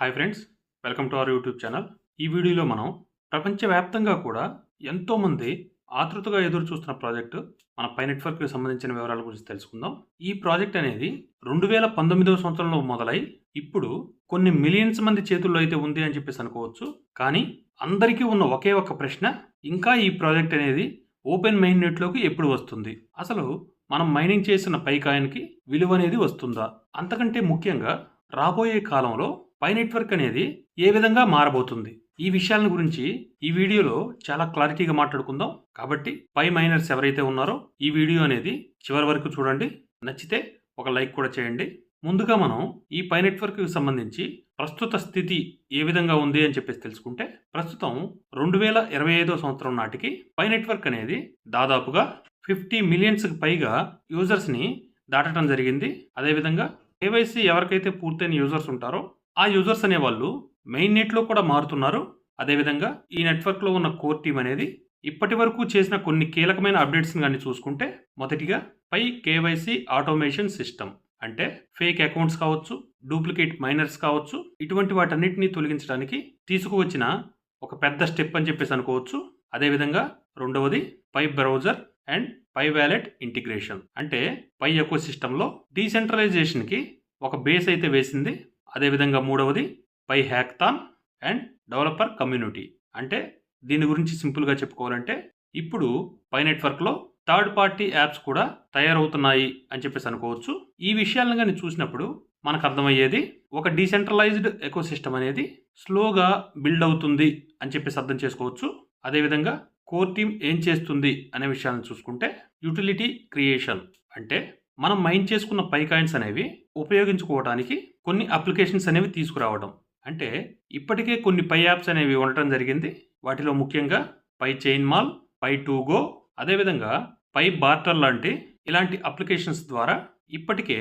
Hi friends welcome to our YouTube channel ఈ వీడియోలో మనం ప్రపంచవ్యాప్తంగా కూడా ఎంతోమంది ఆతృతగా ఎదురు చూస్తున్న ప్రాజెక్టు మన పై నెట్వర్క్కి సంబంధించిన వివరాల గురించి తెలుసుకుందాం. ఈ ప్రాజెక్ట్ అనేది రెండు వేల పంతొమ్మిదవ సంవత్సరంలో మొదలై ఇప్పుడు కొన్ని మిలియన్స్ మంది చేతుల్లో అయితే ఉంది అని చెప్పేసి అనుకోవచ్చు. కానీ అందరికీ ఉన్న ఒకే ఒక ప్రశ్న ఇంకా ఈ ప్రాజెక్ట్ అనేది ఓపెన్ మైన్ నెట్లోకి ఎప్పుడు వస్తుంది? అసలు మనం మైనింగ్ చేసిన పై కాయిన్కి విలువ అనేది వస్తుందా? అంతకంటే ముఖ్యంగా రాబోయే కాలంలో పై నెట్వర్క్ అనేది ఏ విధంగా మారబోతుంది? ఈ విషయాల గురించి ఈ వీడియోలో చాలా క్లారిటీగా మాట్లాడుకుందాం. కాబట్టి పై మైనర్స్ ఎవరైతే ఉన్నారో ఈ వీడియో అనేది చివరి వరకు చూడండి. నచ్చితే ఒక లైక్ కూడా చేయండి. ముందుగా మనం ఈ పై నెట్వర్క్కి సంబంధించి ప్రస్తుత స్థితి ఏ విధంగా ఉంది అని చెప్పేసి తెలుసుకుంటే ప్రస్తుతం రెండు వేల ఇరవై ఐదో సంవత్సరం నాటికి పై నెట్వర్క్ అనేది దాదాపుగా ఫిఫ్టీ మిలియన్స్కి పైగా యూజర్స్ని దాటడం జరిగింది. అదేవిధంగా కేవైసీ ఎవరికైతే పూర్తయిన యూజర్స్ ఉంటారో ఆ యూజర్స్ అనే వాళ్ళు మెయిన్ నెట్లో కూడా మారుతున్నారు. అదేవిధంగా ఈ నెట్వర్క్లో ఉన్న కోర్ టీమ్ అనేది ఇప్పటి వరకు చేసిన కొన్ని కీలకమైన అప్డేట్స్ని కానీ చూసుకుంటే మొదటిగా పై కేవైసీ ఆటోమేషన్ సిస్టమ్ అంటే ఫేక్ అకౌంట్స్ కావచ్చు డూప్లికేట్ మైనర్స్ కావచ్చు ఇటువంటి వాటన్నిటిని తొలగించడానికి తీసుకువచ్చిన ఒక పెద్ద స్టెప్ అని చెప్పేసి అనుకోవచ్చు. అదేవిధంగా రెండవది Pi browser and Pi wallet integration. అంటే పై ఎకో సిస్టంలో డీసెంట్రలైజేషన్కి ఒక బేస్ అయితే వేసింది. అదేవిధంగా మూడవది Pi hackathon and developer community. అంటే దీని గురించి సింపుల్గా చెప్పుకోవాలంటే ఇప్పుడు పై నెట్వర్క్లో థర్డ్ పార్టీ యాప్స్ కూడా తయారవుతున్నాయి అని చెప్పేసి అనుకోవచ్చు. ఈ విషయాలను కానీ చూసినప్పుడు మనకు అర్థమయ్యేది ఒక డీసెంట్రలైజ్డ్ ఎకోసిస్టమ్ అనేది స్లోగా బిల్డ్ అవుతుంది అని చెప్పేసి అర్థం చేసుకోవచ్చు. అదేవిధంగా కోర్ టీమ్ ఏం చేస్తుంది అనే విషయాలను చూసుకుంటే యూటిలిటీ క్రియేషన్ అంటే మనం మైండ్ చేసుకున్న పై కాయిన్స్ అనేవి ఉపయోగించుకోవడానికి కొన్ని అప్లికేషన్స్ అనేవి తీసుకురావడం. అంటే ఇప్పటికే కొన్ని పై యాప్స్ అనేవి ఉండటం జరిగింది. వాటిలో ముఖ్యంగా Pi chain mall Pi to go అదేవిధంగా పై బార్టర్ లాంటి ఇలాంటి అప్లికేషన్స్ ద్వారా ఇప్పటికే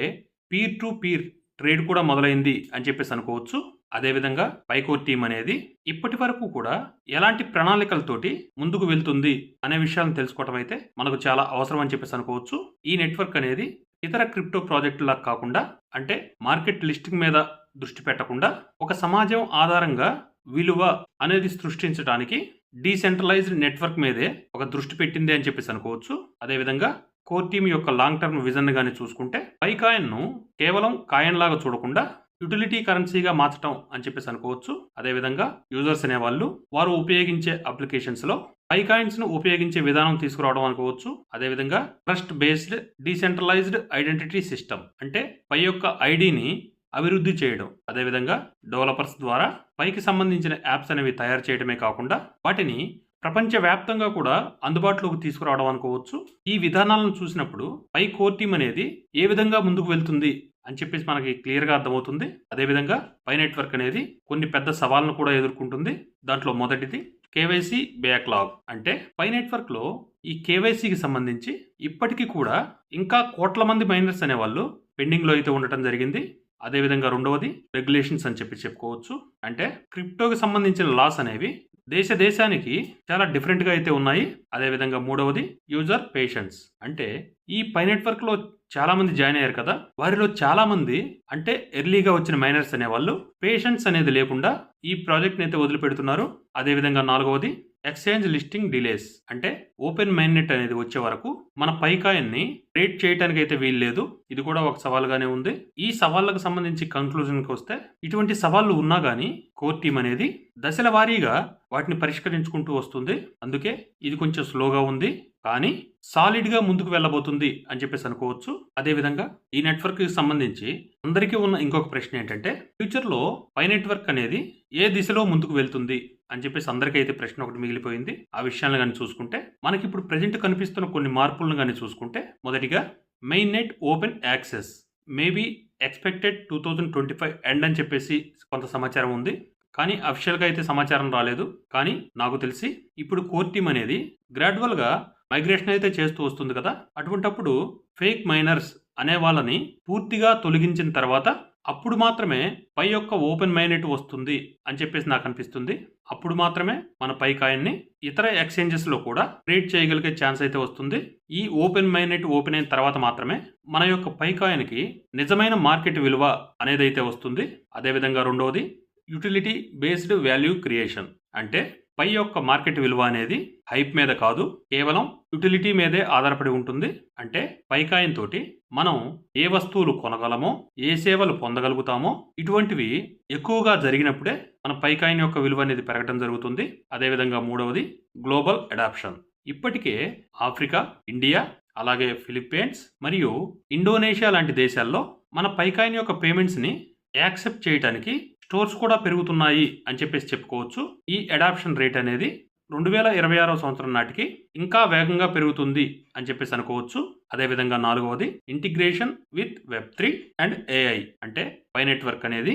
పీర్ టు పీర్ ట్రేడ్ కూడా మొదలైంది అని చెప్పేసి అనుకోవచ్చు. అదేవిధంగా పైకోర్ టీం అనేది ఇప్పటి వరకు కూడా ఎలాంటి ప్రణాళికలతోటి ముందుకు వెళ్తుంది అనే విషయాలను తెలుసుకోవటం అయితే మనకు చాలా అవసరం అని చెప్పేసి అనుకోవచ్చు. ఈ నెట్వర్క్ అనేది ఇతర క్రిప్టో ప్రాజెక్టులా కాకుండా అంటే మార్కెట్ లిస్టింగ్ మీద దృష్టి పెట్టకుండా ఒక సమాజం ఆధారంగా విలువ అనేది సృష్టించడానికి డీసెంట్రలైజ్డ్ నెట్వర్క్ మీదే ఒక దృష్టి పెట్టింది అని చెప్పేసి అనుకోవచ్చు. అదేవిధంగా కోర్ టీమ్ యొక్క లాంగ్ టర్మ్ విజన్ గాని చూసుకుంటే పై కాయిన్ను కేవలం కాయిన్ లాగా చూడకుండా యూటిలిటీ కరెన్సీగా మార్చడం అని చెప్పేసి అనుకోవచ్చు. అదేవిధంగా యూజర్స్ అనేవాళ్ళు వారు ఉపయోగించే అప్లికేషన్స్లో పై ను ఉపయోగించే విధానం తీసుకురావడం అనుకోవచ్చు. అదేవిధంగా trust based decentralised identity system అంటే పై యొక్క ఐడిని అభివృద్ధి చేయడం. అదేవిధంగా డెవలపర్స్ ద్వారా పైకి సంబంధించిన యాప్స్ అనేవి తయారు చేయడమే కాకుండా వాటిని ప్రపంచవ్యాప్తంగా కూడా అందుబాటులోకి తీసుకురావడం అనుకోవచ్చు. ఈ విధానాలను చూసినప్పుడు పై కోర్ టీమ్ అనేది ఏ విధంగా ముందుకు వెళ్తుంది అని చెప్పేసి మనకి క్లియర్గా అర్థమవుతుంది. అదేవిధంగా పై నెట్వర్క్ అనేది కొన్ని పెద్ద సవాళ్ళను కూడా ఎదుర్కొంటుంది. దాంట్లో మొదటిది కేవైసీ బ్యాక్లాగ్ అంటే పై నెట్వర్క్లో ఈ కేవైసీకి సంబంధించి ఇప్పటికీ కూడా ఇంకా కోట్ల మంది మైనర్స్ అనేవాళ్ళు పెండింగ్లో అయితే ఉండటం జరిగింది. అదేవిధంగా రెండవది రెగ్యులేషన్స్ అని చెప్పి చెప్పుకోవచ్చు. అంటే క్రిప్టోకి సంబంధించిన లాస్ అనేవి దేశ దేశానికి చాలా డిఫరెంట్గా అయితే ఉన్నాయి. అదేవిధంగా మూడవది యూజర్ పేషెన్స్. అంటే ఈ పై నెట్వర్క్లో చాలామంది జాయిన్ అయ్యారు కదా వారిలో చాలామంది అంటే ఎర్లీగా వచ్చిన మైనర్స్ అనేవాళ్ళు పేషెన్స్ అనేది లేకుండా ఈ ప్రాజెక్ట్ని అయితే వదిలిపెడుతున్నారు. అదేవిధంగా నాలుగవది ఎక్స్చేంజ్ లిస్టింగ్ డిలేస్. అంటే ఓపెన్ మైనెట్ అనేది వచ్చే వరకు మన పైకాయన్ని ట్రేడ్ చేయడానికి అయితే వీలు లేదు ఇది కూడా ఒక సవాల్గానే ఉంది. ఈ సవాళ్ళకు సంబంధించి కంక్లూజన్కి వస్తే ఇటువంటి సవాళ్ళు ఉన్నా కానీ కోర్ టీమ్ అనేది దశల వారీగా వాటిని పరిష్కరించుకుంటూ వస్తుంది. అందుకే ఇది కొంచెం స్లోగా ఉంది. కానీ సాలిడ్గా ముందుకు వెళ్ళబోతుంది అని చెప్పేసి అనుకోవచ్చు. అదేవిధంగా ఈ నెట్వర్క్కి సంబంధించి అందరికీ ఉన్న ఇంకొక ప్రశ్న ఏంటంటే ఫ్యూచర్లో పై నెట్వర్క్ అనేది ఏ దిశలో ముందుకు వెళ్తుంది? అని చెప్పేసి అందరికైతే ప్రశ్న ఒకటి మిగిలిపోయింది. ఆ విషయాలను కానీ చూసుకుంటే మనకి ఇప్పుడు ప్రజెంట్ కనిపిస్తున్న కొన్ని మార్పులను కానీ చూసుకుంటే మొదటిగా mainnet open access maybe expected two thousand twenty five end అని చెప్పేసి కొంత సమాచారం ఉంది. కానీ అఫిషియల్గా అయితే సమాచారం రాలేదు. కానీ నాకు తెలిసి ఇప్పుడు కోర్ టీమ్ అనేది గ్రాడ్యువల్గా మైగ్రేషన్ అయితే చేస్తూ వస్తుంది కదా అటువంటప్పుడు ఫేక్ మైనర్స్ అనే వాళ్ళని పూర్తిగా తొలగించిన తర్వాత అప్పుడు మాత్రమే పై యొక్క ఓపెన్ మైనెట్ వస్తుంది అని చెప్పేసి నాకు అనిపిస్తుంది. అప్పుడు మాత్రమే మన పై కాయిన్ని ఇతర ఎక్స్చేంజెస్లో కూడా ట్రేడ్ చేయగలిగే ఛాన్స్ అయితే వస్తుంది. ఈ ఓపెన్ మైనెట్ ఓపెన్ అయిన తర్వాత మాత్రమే మన యొక్క పై కాయిన్కి నిజమైన మార్కెట్ విలువ అనేది అయితే వస్తుంది. అదేవిధంగా రెండవది యుటిలిటీ బేస్డ్ వాల్యూ క్రియేషన్. అంటే పై యొక్క మార్కెట్ విలువ అనేది హైప్ మీద కాదు కేవలం యుటిలిటీ మీదే ఆధారపడి ఉంటుంది. అంటే పై తోటి మనం ఏ వస్తువులు కొనగలమో ఏ సేవలు పొందగలుగుతామో ఇటువంటివి ఎక్కువగా జరిగినప్పుడే మన పైకాయిన్ యొక్క విలువ అనేది పెరగడం జరుగుతుంది. అదేవిధంగా మూడవది గ్లోబల్ అడాప్షన్. ఇప్పటికే ఆఫ్రికా ఇండియా అలాగే ఫిలిప్పీన్స్ మరియు ఇండోనేషియా లాంటి దేశాల్లో మన పైకాయిన్ యొక్క పేమెంట్స్ని యాక్సెప్ట్ చేయడానికి స్టోర్స్ కూడా పెరుగుతున్నాయి అని చెప్పేసి చెప్పుకోవచ్చు. ఈ అడాప్షన్ రేట్ అనేది రెండు వేల ఇరవై ఆరో సంవత్సరం నాటికి ఇంకా వేగంగా పెరుగుతుంది అని చెప్పేసి అనుకోవచ్చు. అదేవిధంగా నాలుగవది integration with web three and AI అంటే పై నెట్వర్క్ అనేది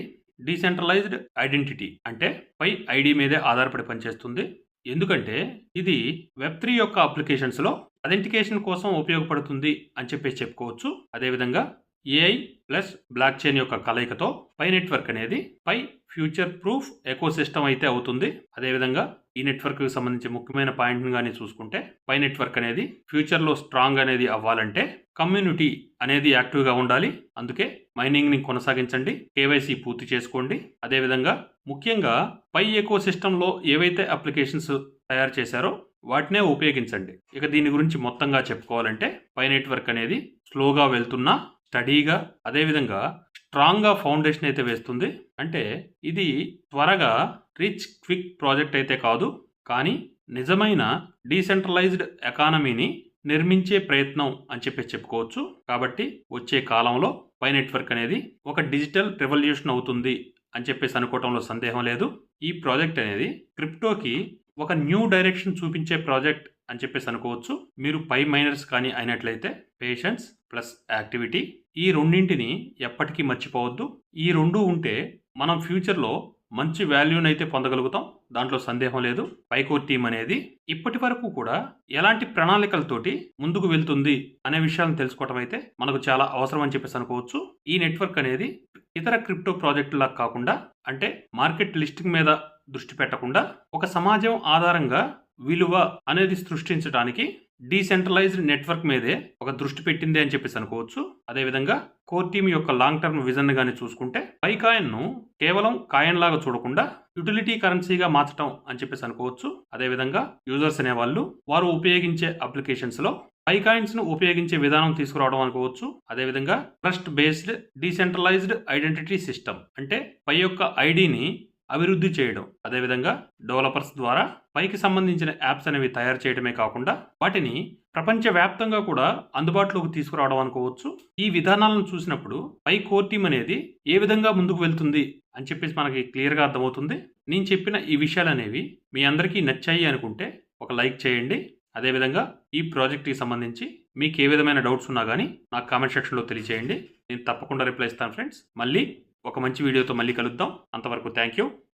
డీసెంట్రలైజ్డ్ ఐడెంటిటీ అంటే పై ఐడి మీదే ఆధారపడి పనిచేస్తుంది. ఎందుకంటే ఇది వెబ్ త్రీ యొక్క అప్లికేషన్స్లో అథెంటికేషన్ కోసం ఉపయోగపడుతుంది అని చెప్పేసి చెప్పుకోవచ్చు. అదేవిధంగా ఏఐ ప్లస్ బ్లాక్ చైన్ యొక్క కలయికతో పై నెట్వర్క్ అనేది పై ఫ్యూచర్ ప్రూఫ్ ఎకోసిస్టమ్ అయితే అవుతుంది. అదేవిధంగా ఈ నెట్వర్క్కి సంబంధించి ముఖ్యమైన పాయింట్ని కానీ చూసుకుంటే పై నెట్వర్క్ అనేది ఫ్యూచర్లో స్ట్రాంగ్ అనేది అవ్వాలంటే కమ్యూనిటీ అనేది యాక్టివ్గా ఉండాలి. అందుకే మైనింగ్ని కొనసాగించండి కేవైసీ పూర్తి చేసుకోండి. అదేవిధంగా ముఖ్యంగా పై ఎకో సిస్టంలో ఏవైతే అప్లికేషన్స్ తయారు చేశారో వాటినే ఉపయోగించండి. ఇక దీని గురించి మొత్తంగా చెప్పుకోవాలంటే పై నెట్వర్క్ అనేది స్లోగా వెళ్తున్నా స్టడీగా అదేవిధంగా స్ట్రాంగ్గా ఫౌండేషన్ అయితే వేస్తుంది. అంటే ఇది త్వరగా రిచ్ క్విక్ ప్రాజెక్ట్ అయితే కాదు. కానీ నిజమైన డీసెంట్రలైజ్డ్ ఎకానమీని నిర్మించే ప్రయత్నం అని చెప్పేసి చెప్పుకోవచ్చు. కాబట్టి వచ్చే కాలంలో పై నెట్వర్క్ అనేది ఒక డిజిటల్ రెవల్యూషన్ అవుతుంది అని చెప్పేసి అనుకోవటంలో సందేహం లేదు. ఈ ప్రాజెక్ట్ అనేది క్రిప్టోకి ఒక న్యూ డైరెక్షన్ చూపించే ప్రాజెక్ట్ అని చెప్పేసి అనుకోవచ్చు. మీరు పై మైనర్స్ కానీ అయినట్లయితే పేషెన్స్ ప్లస్ యాక్టివిటీ ఈ రెండింటిని ఎప్పటికీ మర్చిపోవద్దు. ఈ రెండు ఉంటే మనం ఫ్యూచర్లో మంచి వాల్యూని అయితే పొందగలుగుతాం. దాంట్లో సందేహం లేదు. పైకోర్ టీం అనేది ఇప్పటి వరకు కూడా ఎలాంటి ప్రణాళికలతోటి ముందుకు వెళ్తుంది అనే విషయాలను తెలుసుకోవటం అయితే మనకు చాలా అవసరం అని చెప్పేసి అనుకోవచ్చు. ఈ నెట్వర్క్ అనేది ఇతర క్రిప్టో ప్రాజెక్టులా కాకుండా అంటే మార్కెట్ లిస్టింగ్ మీద దృష్టి పెట్టకుండా ఒక సమాజం ఆధారంగా విలువ అనేది సృష్టించడానికి డీసెంట్రలైజ్డ్ నెట్వర్క్ మీదే ఒక దృష్టి పెట్టింది అని చెప్పేసి అనుకోవచ్చు. అదేవిధంగా కోర్ టీమ్ యొక్క లాంగ్ టర్మ్ విజన్ గానీ చూసుకుంటే పై ను కేవలం కాయిన్ లాగా చూడకుండా యుటిలిటీ కరెన్సీగా మార్చడం అని చెప్పేసి అనుకోవచ్చు. అదేవిధంగా యూజర్స్ అనేవాళ్ళు వారు ఉపయోగించే అప్లికేషన్స్లో పై కాయిన్స్ను ఉపయోగించే విధానం తీసుకురావడం అనుకోవచ్చు. అదేవిధంగా trust based decentralised identity system అంటే పై యొక్క ఐడిని అభివృద్ధి చేయడం. అదేవిధంగా డెవలపర్స్ ద్వారా పైకి సంబంధించిన యాప్స్ అనేవి తయారు చేయడమే కాకుండా వాటిని ప్రపంచవ్యాప్తంగా కూడా అందుబాటులోకి తీసుకురావడం అనుకోవచ్చు. ఈ విధానాలను చూసినప్పుడు పై కోర్ టీమ్ అనేది ఏ విధంగా ముందుకు వెళ్తుంది అని చెప్పేసి మనకి క్లియర్గా అర్థమవుతుంది. నేను చెప్పిన ఈ విషయాలు అనేవి మీ అందరికీ నచ్చాయి అనుకుంటే ఒక లైక్ చేయండి. అదేవిధంగా ఈ ప్రాజెక్ట్కి సంబంధించి మీకు ఏ విధమైన డౌట్స్ ఉన్నా కానీ నాకు కామెంట్ సెక్షన్లో తెలియజేయండి నేను తప్పకుండా రిప్లై ఇస్తాను ఫ్రెండ్స్. మళ్ళీ ఒక మంచి వీడియోతో మళ్ళీ కలుద్దాం. అంతవరకు థ్యాంక్ యూ